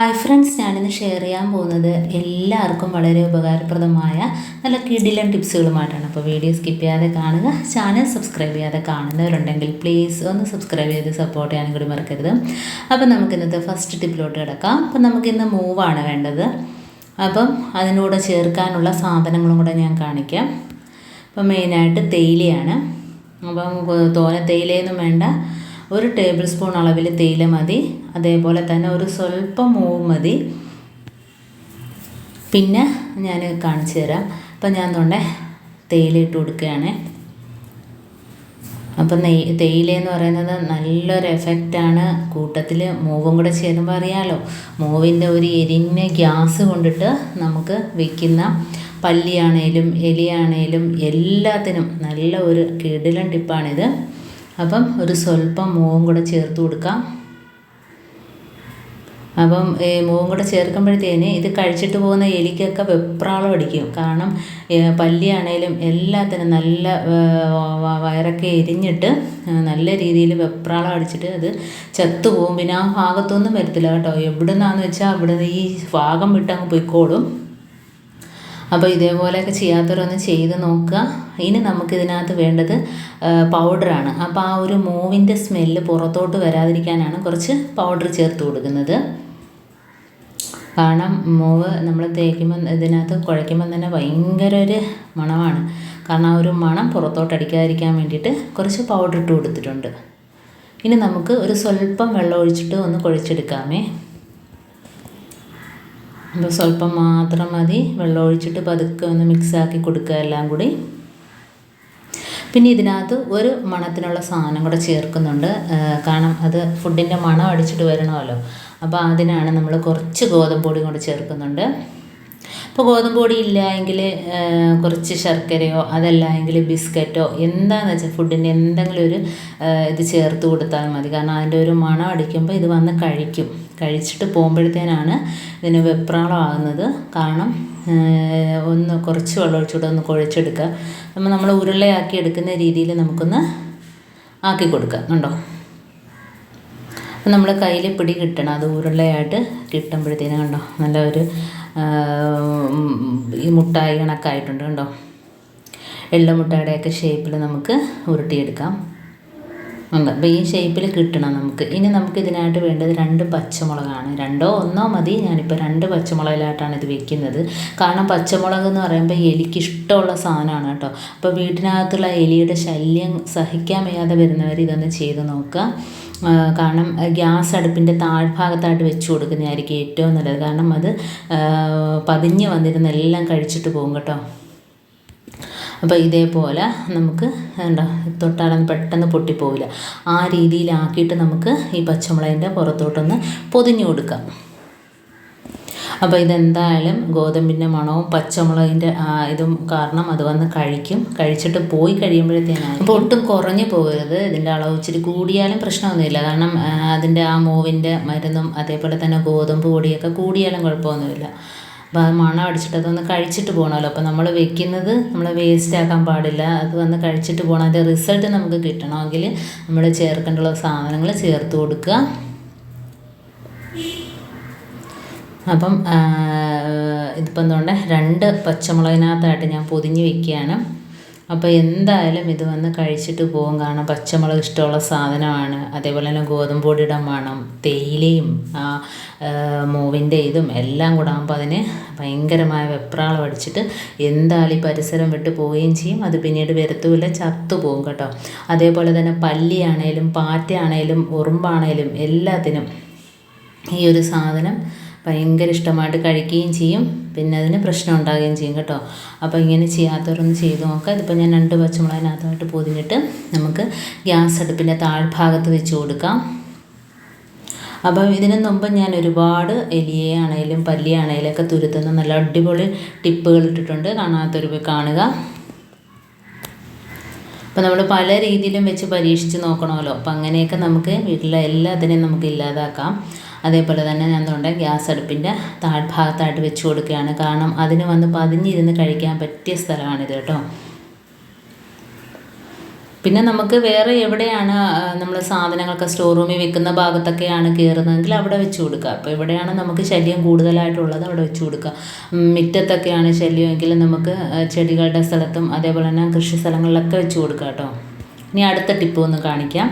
Hi friends ഞാനിന്ന് share ചെയ്യാൻ പോകുന്നത് എല്ലാവർക്കും വളരെ ഉപകാരപ്രദമായ നല്ല കിടിലൻ ടിപ്സുകളുമായിട്ടാണ് അപ്പോൾ വീഡിയോ സ്കിപ്പ് ചെയ്യാതെ കാണുക ചാനൽ സബ്സ്ക്രൈബ് ചെയ്യാതെ കാണുന്നവരുണ്ടെങ്കിൽ പ്ലീസ് ഒന്ന് സബ്സ്ക്രൈബ് ചെയ്ത് സപ്പോർട്ട് ചെയ്യാനും കൂടി മറക്കരുത്. അപ്പോൾ നമുക്ക് ഇന്നത്തെ ഫസ്റ്റ് ടിപ്പിലോട്ട് കിടക്കാം. അപ്പം നമുക്കിന്ന് മൂവാണ് വേണ്ടത്. അപ്പം അതിനൂടെ ചേർക്കാനുള്ള സാധനങ്ങളും കൂടെ ഞാൻ കാണിക്കാം. അപ്പം മെയിനായിട്ട് തേയിലയാണ്. അപ്പം തോന തേയിലയൊന്നും വേണ്ട. ഒരു ടേബിൾ സ്പൂൺ അളവിൽ തേയില മതി. അതേപോലെ തന്നെ ഒരു സ്വല്പം മൂവ് മതി. പിന്നെ ഞാൻ കാണിച്ചു തരാം. അപ്പം ഞാൻ തൊണ്ടേ തേയില ഇട്ട് കൊടുക്കുകയാണ്. അപ്പം നെയ് തേയില എന്ന് പറയുന്നത് നല്ലൊരു എഫക്റ്റാണ് കൂട്ടത്തിൽ മൂവും കൂടെ ചേരുമ്പോൾ അറിയാമല്ലോ മൂവിന്റെ ഒരു എരിഞ്ഞ ഗ്യാസ് കൊണ്ടിട്ട് നമുക്ക് വയ്ക്കുന്ന പല്ലിയാണേലും എലിയാണേലും എല്ലാത്തിനും നല്ല ഒരു കിടിലൻ ടിപ്പാണിത്. അപ്പം ഒരു സ്വല്പം മൂവും കൂടെ ചേർത്ത് കൊടുക്കാം. അപ്പം ഈ മൂവും കൂടെ ചേർക്കുമ്പോഴത്തേന് ഇത് കഴിച്ചിട്ട് പോകുന്ന എലിക്കൊക്കെ വെപ്രാളം അടിക്കും. കാരണം പല്ലിയാണേലും എല്ലാത്തിനും നല്ല വയറൊക്കെ എരിഞ്ഞിട്ട് നല്ല രീതിയിൽ വെപ്രാളം അടിച്ചിട്ട് അത് ചത്തുപോകും പിന്നെ ആ ഭാഗത്തൊന്നും വരത്തില്ല കേട്ടോ. എവിടെ വെച്ചാൽ അവിടെ ഈ ഭാഗം വിട്ടങ്ങ് പോയിക്കോളും. അപ്പോൾ ഇതേപോലെയൊക്കെ ചെയ്യാത്തവരൊന്ന് ചെയ്ത് നോക്കുക. ഇനി നമുക്കിതിനകത്ത് വേണ്ടത് പൗഡറാണ്. അപ്പോൾ ആ ഒരു മൂവിന്റെ സ്മെല്ല് പുറത്തോട്ട് വരാതിരിക്കാനാണ് കുറച്ച് പൗഡർ ചേർത്ത് കൊടുക്കുന്നത്. കാരണം മൂവ് നമ്മൾ തേക്കുമ്പോൾ ഇതിനകത്ത് കുഴയ്ക്കുമ്പോൾ തന്നെ ഭയങ്കര ഒരു മണമാണ്. കാരണം ആ ഒരു മണം പുറത്തോട്ട് അടിക്കാതിരിക്കാൻ വേണ്ടിയിട്ട് കുറച്ച് പൗഡർ ഇട്ട് കൊടുത്തിട്ടുണ്ട്. ഇനി നമുക്ക് ഒരു സ്വല്പം വെള്ളം ഒഴിച്ചിട്ട് ഒന്ന് കുഴച്ചെടുക്കാമേ. അപ്പോൾ സ്വല്പം മാത്രം മതി. വെള്ളം ഒഴിച്ചിട്ട് പതുക്കെ ഒന്ന് മിക്സാക്കി കൊടുക്കുക എല്ലാം കൂടി. പിന്നെ ഇതിനകത്ത് ഒരു മണത്തിനുള്ള സാധനം കൂടെ ചേർക്കുന്നുണ്ട്. കാരണം അത് ഫുഡിന്റെ മണം അടിച്ചിട്ട് വരണമല്ലോ. അപ്പോൾ അതിനാണ് നമ്മൾ കുറച്ച് ഗോതമ്പ് പൊടി കൂടെ ചേർക്കുന്നുണ്ട്. ഇപ്പോൾ ഗോതമ്പ് പൊടി ഇല്ല എങ്കിൽ കുറച്ച് ശർക്കരയോ അതല്ല എങ്കിൽ ബിസ്ക്കറ്റോ എന്താണെന്ന് വെച്ചാൽ ഫുഡിന്റെ എന്തെങ്കിലും ഒരു ഇത് ചേർത്ത് കൊടുത്താൽ മതി. കാരണം അതിന്റെ ഒരു മണം അടിക്കുമ്പോൾ ഇത് വന്ന് കഴിക്കും. കഴിച്ചിട്ട് പോകുമ്പോഴത്തേനാണ് ഇതിന് വെപ്രാളമാകുന്നത്. കാരണം ഒന്ന് കുറച്ച് വെള്ളം ഒഴിച്ചുകൂടെ ഒന്ന് കുഴച്ചെടുക്കുക. നമ്മൾ നമ്മൾ ഉരുളയാക്കി എടുക്കുന്ന രീതിയിൽ നമുക്കൊന്ന് ആക്കി കൊടുക്കാം കണ്ടോ? അപ്പം നമ്മൾ കയ്യിൽ പിടി കിട്ടണം. അത് ഉരുളയായിട്ട് കിട്ടുമ്പോഴത്തേനും കണ്ടോ? നല്ല ഒരു ഈ മുട്ടായി കണക്കായിട്ടുണ്ട്. കണ്ടോ? എള്ളുമുട്ടയുടെയൊക്കെ ഷേപ്പിൽ നമുക്ക് ഉരുട്ടിയെടുക്കാം. ഉണ്ട്. അപ്പോൾ ഈ ഷേപ്പിൽ കിട്ടണം നമുക്ക്. ഇനി നമുക്ക് ഇതിനായിട്ട് വേണ്ടത് രണ്ട് പച്ചമുളകാണ്. രണ്ടോ ഒന്നോ മതി. ഞാനിപ്പോൾ രണ്ട് പച്ചമുളകിലായിട്ടാണ് ഇത് വെക്കുന്നത്. കാരണം പച്ചമുളക് എന്ന് പറയുമ്പോൾ എലിക്ക് ഇഷ്ടമുള്ള സാധനമാണ് കേട്ടോ. അപ്പോൾ വീട്ടിനകത്തുള്ള എലിയുടെ ശല്യം സഹിക്കാൻ വയ്യാതെ വരുന്നവർ ഇതൊന്ന് ചെയ്ത് നോക്കുക. കാരണം ഗ്യാസ് അടുപ്പിന്റെ താഴ്ഭാഗത്തായിട്ട് വെച്ച് കൊടുക്കുന്നതായിരിക്കും ഏറ്റവും നല്ലത്. കാരണം അത് പതിഞ്ഞ് വന്നിരുന്ന് എല്ലാം കഴിച്ചിട്ട് പോകും കേട്ടോ. അപ്പോൾ ഇതേപോലെ നമുക്ക് എന്താ തൊട്ടാലൊന്നും പെട്ടെന്ന് പൊട്ടിപ്പോവില്ല. ആ രീതിയിലാക്കിയിട്ട് നമുക്ക് ഈ പച്ചമുളകിന്റെ പുറത്തോട്ടൊന്ന് പൊതിഞ്ഞു കൊടുക്കാം. അപ്പോൾ ഇതെന്തായാലും ഗോതമ്പിന്റെ മണവും പച്ചമുളകിന്റെ ഇതും കാരണം അത് വന്ന് കഴിക്കും. കഴിച്ചിട്ട് പോയി കഴിയുമ്പോഴത്തേനാണ് അപ്പോൾ ഒട്ടും കുറഞ്ഞു പോകരുത്. ഇതിന്റെ അളവ് ഇച്ചിരി കൂടിയാലും പ്രശ്നമൊന്നുമില്ല. കാരണം അതിന്റെ ആ മൂവിന്റെ മരുന്നും അതേപോലെ തന്നെ ഗോതമ്പ് പൊടിയൊക്കെ കൂടിയാലും കുഴപ്പമൊന്നുമില്ല. അപ്പോൾ അത് മണം അടിച്ചിട്ട് അതൊന്ന് കഴിച്ചിട്ട് പോകണമല്ലോ അപ്പോൾ നമ്മൾ വെക്കുന്നത് നമ്മൾ വേസ്റ്റ് ആക്കാൻ പാടില്ല. അത് വന്ന് കഴിച്ചിട്ട് പോകണം അതിന്റെ റിസൾട്ട് നമുക്ക് കിട്ടണമെങ്കിൽ നമ്മൾ ചേർക്കേണ്ടുള്ള സാധനങ്ങൾ ചേർത്ത് കൊടുക്കുക. അപ്പം ഇതിപ്പം എന്തുകൊണ്ട് രണ്ട് പച്ചമുളകിനകത്തായിട്ട് ഞാൻ പൊതിഞ്ഞ് വെക്കുകയാണ്. അപ്പോൾ എന്തായാലും ഇത് വന്ന് കഴിച്ചിട്ട് പോകും. കാരണം പച്ചമുളക് ഇഷ്ടമുള്ള സാധനമാണ്. അതേപോലെ തന്നെ ഗോതമ്പ് പൊടിയുടെ മണം തേയിലയും ആ മൂവിന്റെ ഇതും എല്ലാം കൂടെ ആകുമ്പോൾ അതിനെ ഭയങ്കരമായ വെപ്രാളം അടിച്ചിട്ട് എന്തായാലും ഈ പരിസരം വിട്ട് പോവുകയും ചെയ്യും. അത് പിന്നീട് വരത്തുമില്ല ചത്തു പോകും കേട്ടോ. അതേപോലെ തന്നെ പല്ലിയാണേലും പാറ്റയാണേലും ഉറുമ്പാണേലും എല്ലാത്തിനും ഈ ഒരു സാധനം ഭയങ്കര ഇഷ്ടമായിട്ട് കഴിക്കുകയും ചെയ്യും. പിന്നെ അതിന് പ്രശ്നം ഉണ്ടാകുകയും ചെയ്യും കേട്ടോ. അപ്പോൾ ഇങ്ങനെ ചെയ്യാത്തവരൊന്ന് ചെയ്ത് നോക്കാം ഇതിപ്പോൾ ഞാൻ രണ്ട് പച്ചമുളകിനകത്തായിട്ട് പൊതിഞ്ഞിട്ട് നമുക്ക് ഗ്യാസ് അടുപ്പിന്റെ താഴ്ഭാഗത്ത് വെച്ച് കൊടുക്കാം. അപ്പം ഇതിനു മുമ്പ് ഞാൻ ഒരുപാട് എലിയെ ആണെങ്കിലും പല്ലിയെ ആണെങ്കിലും ഒക്കെ തുരുത്തുന്ന നല്ല അടിപൊളി ടിപ്പുകൾ ഇട്ടിട്ടുണ്ട്. കാണാത്തൊരു കാണുക. അപ്പോൾ നമ്മൾ പല രീതിയിലും വെച്ച് പരീക്ഷിച്ച് നോക്കണമല്ലോ. അപ്പം അങ്ങനെയൊക്കെ നമുക്ക് വീട്ടിലെ എല്ലാത്തിനെയും നമുക്ക് ഇല്ലാതാക്കാം. അതേപോലെ തന്നെ ഞാൻ തൊണ്ട ഗ്യാസ് അടുപ്പിന്റെ താഴ്ഭാഗത്തായിട്ട് വെച്ച് കൊടുക്കുകയാണ്. കാരണം അതിന് വന്ന് പതിഞ്ഞിരുന്ന് കഴിക്കാൻ പറ്റിയ സ്ഥലമാണിത് കേട്ടോ. പിന്നെ നമുക്ക് വേറെ എവിടെയാണ് നമ്മൾ സാധനങ്ങളൊക്കെ സ്റ്റോർ റൂമിൽ വെക്കുന്ന ഭാഗത്തൊക്കെയാണ് കയറുന്നതെങ്കിൽ അവിടെ വെച്ച് കൊടുക്കുക. അപ്പോൾ എവിടെയാണ് നമുക്ക് ശല്യം കൂടുതലായിട്ടുള്ളത് അവിടെ വെച്ച് കൊടുക്കുക. മുറ്റത്തൊക്കെയാണ് ശല്യമെങ്കിൽ നമുക്ക് ചെടികളുടെ സ്ഥലത്തും അതേപോലെ തന്നെ കൃഷി സ്ഥലങ്ങളിലൊക്കെ വെച്ച് കൊടുക്കുക കേട്ടോ. ഇനി അടുത്ത ടിപ്പ് ഒന്ന് കാണിക്കാം.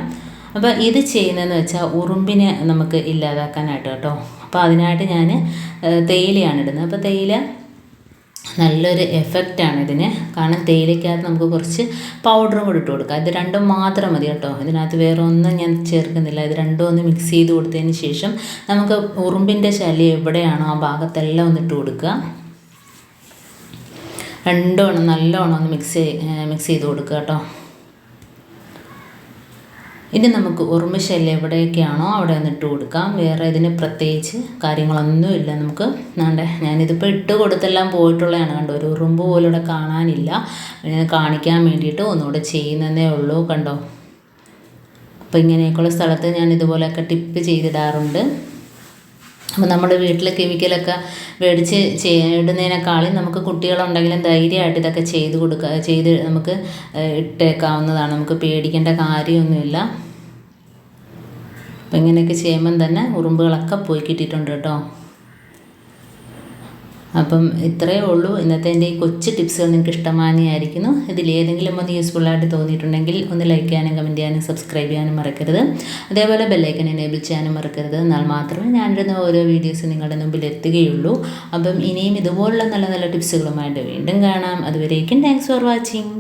അപ്പോൾ ഇത് ചെയ്യുന്നതെന്ന് വെച്ചാൽ ഉറുമ്പിനെ നമുക്ക് ഇല്ലാതാക്കാനായിട്ട് കേട്ടോ. അപ്പോൾ അതിനായിട്ട് ഞാൻ തേയിലയാണ് ഇടുന്നത്. അപ്പോൾ തേയില നല്ലൊരു എഫക്റ്റാണ് ഇതിന്. കാരണം തേയിലയ്ക്കകത്ത് നമുക്ക് കുറച്ച് പൗഡറും കൂടി ഇട്ട് കൊടുക്കാം. ഇത് രണ്ടും മാത്രം മതി കേട്ടോ. ഇതിനകത്ത് വേറെ ഒന്നും ഞാൻ ചേർക്കുന്നില്ല. ഇത് രണ്ടും ഒന്ന് മിക്സ് ചെയ്ത് കൊടുത്തതിന് ശേഷം നമുക്ക് ഉറുമ്പിന്റെ ശല്യം എവിടെയാണോ ആ ഭാഗത്തെല്ലാം ഒന്ന് ഇട്ട് കൊടുക്കുക. രണ്ടും നല്ലോണം ഒന്ന് മിക്സ് മിക്സ് ചെയ്ത് കൊടുക്കുക കേട്ടോ. ഇനി നമുക്ക് ഉറുമ്പ് എവിടെയൊക്കെയാണോ അവിടെ ഒന്ന് ഇട്ട് കൊടുക്കാം. വേറെ ഇതിന് പ്രത്യേകിച്ച് കാര്യങ്ങളൊന്നും ഇല്ല നമുക്ക്. വേണ്ട? ഞാനിതിപ്പോൾ ഇട്ട് കൊടുത്തെല്ലാം പോയിട്ടുള്ളതാണ് കണ്ടോ. ഒരു ഉറുമ്പ് പോലും ഇവിടെ കാണാനില്ല. ഞാൻ കാണിക്കാൻ വേണ്ടിയിട്ട് ഒന്നുകൂടെ ചെയ്യുന്നതേ ഉള്ളൂ കണ്ടോ. അപ്പോൾ ഇങ്ങനെയൊക്കെയുള്ള സ്ഥലത്ത് ഞാൻ ഇതുപോലെയൊക്കെ ടിപ്പ് ചെയ്തിടാറുണ്ട്. അപ്പോൾ നമ്മുടെ വീട്ടിലെ കെമിക്കലൊക്കെ മേടിച്ച് ഇടുന്നതിനേക്കാളും നമുക്ക് കുട്ടികളുണ്ടെങ്കിലും ധൈര്യമായിട്ട് ഇതൊക്കെ ചെയ്ത് കൊടുക്കുക ചെയ്ത് നമുക്ക് ഇട്ടേക്കാവുന്നതാണ്. നമുക്ക് പേടിക്കേണ്ട കാര്യമൊന്നുമില്ല. അപ്പം ഇങ്ങനെയൊക്കെ ചെയ്യുമ്പം തന്നെ ഉറുമ്പുകളൊക്കെ പോയി കിട്ടിയിട്ടുണ്ട് കേട്ടോ. അപ്പം ഇത്രയേ ഉള്ളൂ. ഇന്നത്തെ എന്റെ ഈ കൊച്ചു ടിപ്സുകൾ നിങ്ങൾക്ക് ഇഷ്ടമാനിയായിരിക്കുന്നു ഇതിലേതെങ്കിലും ഒന്ന് ആയിട്ട് തോന്നിയിട്ടുണ്ടെങ്കിൽ ഒന്ന് ലൈക്ക് ചെയ്യാനും കമന്റ് ചെയ്യാനും സബ്സ്ക്രൈബ് ചെയ്യാനും മറക്കരുത്. അതേപോലെ ബെല്ലൈക്കൻ എനേബിൾ ചെയ്യാനും മറക്കരുത്. എന്നാൽ മാത്രമേ ഞാനിടുന്ന ഓരോ വീഡിയോസ് നിങ്ങളുടെ മുമ്പിൽ എത്തുകയുള്ളൂ. അപ്പം ഇനിയും ഇതുപോലുള്ള നല്ല നല്ല ടിപ്സുകളുമായിട്ട് വീണ്ടും കാണാം. അതുവരേക്കും താങ്ക്സ് ഫോർ വാച്ചിങ്